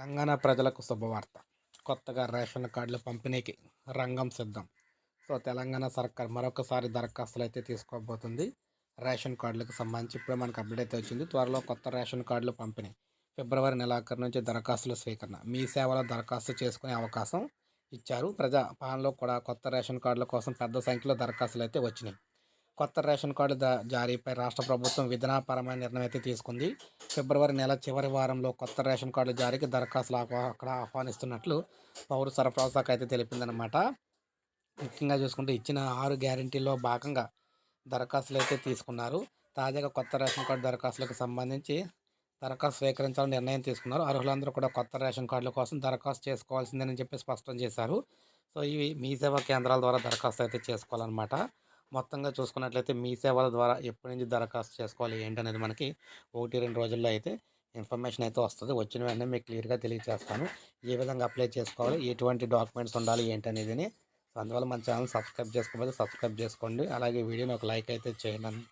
తెలంగాణ ప్రజలకు శుభవార్త. కొత్తగా రేషన్ కార్డుల పంపిణీకి రంగం సిద్ధం. సో తెలంగాణ సర్కార్ మరొకసారి దరఖాస్తులు అయితే తీసుకోబోతుంది. రేషన్ కార్డులకు సంబంధించి ఇప్పుడు మనకు అప్డేట్ అయితే వచ్చింది. త్వరలో కొత్త రేషన్ కార్డులు పంపిణీ. ఫిబ్రవరి నెలాఖరు నుంచి దరఖాస్తుల స్వీకరణ మీ సేవలో దరఖాస్తు చేసుకునే అవకాశం ఇచ్చారు. ప్రజా పాలనలో కూడా కొత్త రేషన్ కార్డుల కోసం పెద్ద సంఖ్యలో దరఖాస్తులు అయితే వచ్చినాయి. కొత్త రేషన్ కార్డు ద- జారీపై రాష్ట్ర ప్రభుత్వం విధానపరమైన నిర్ణయం అయితే తీసుకుంది. ఫిబ్రవరి నెల చివరి వారంలో కొత్త రేషన్ కార్డు జారీకి దరఖాస్తులు అక్కడ ఆహ్వానిస్తున్నట్లు పౌర సరఫరా శాఖ అయితే తెలిపిందనమాట ముఖ్యంగా చూసుకుంటే ఇచ్చిన ఆరు గ్యారంటీల్లో భాగంగా దరఖాస్తులు అయితే తీసుకున్నారు. తాజాగా కొత్త రేషన్ కార్డు దరఖాస్తులకు సంబంధించి దరఖాస్తు స్వీకరించాలని నిర్ణయం తీసుకున్నారు. అర్హులందరూ కూడా కొత్త రేషన్ కార్డుల కోసం దరఖాస్తు చేసుకోవాల్సిందేనని చెప్పి స్పష్టం చేశారు. సో ఇవి మీ సేవా కేంద్రాల ద్వారా దరఖాస్తు అయితే చేసుకోవాలన్నమాట. మొత్తంగా చూసుకున్నట్లయితే మీ సేవల ద్వారా ఎప్పటి నుంచి దరఖాస్తు చేసుకోవాలి ఏంటనేది మనకి ఒకటి రెండు రోజుల్లో అయితే ఇన్ఫర్మేషన్ అయితే వస్తుంది. వచ్చిన వెంటనే మీకు క్లియర్గా తెలియజేస్తాను ఏ విధంగా అప్లై చేసుకోవాలి ఎటువంటి డాక్యుమెంట్స్ ఉండాలి ఏంటనేది సో అందువల్ల మన ఛానల్ సబ్స్క్రైబ్ చేసుకోకపోతే సబ్స్క్రైబ్ చేసుకోండి. అలాగే వీడియోని ఒక లైక్ అయితే చేయండి.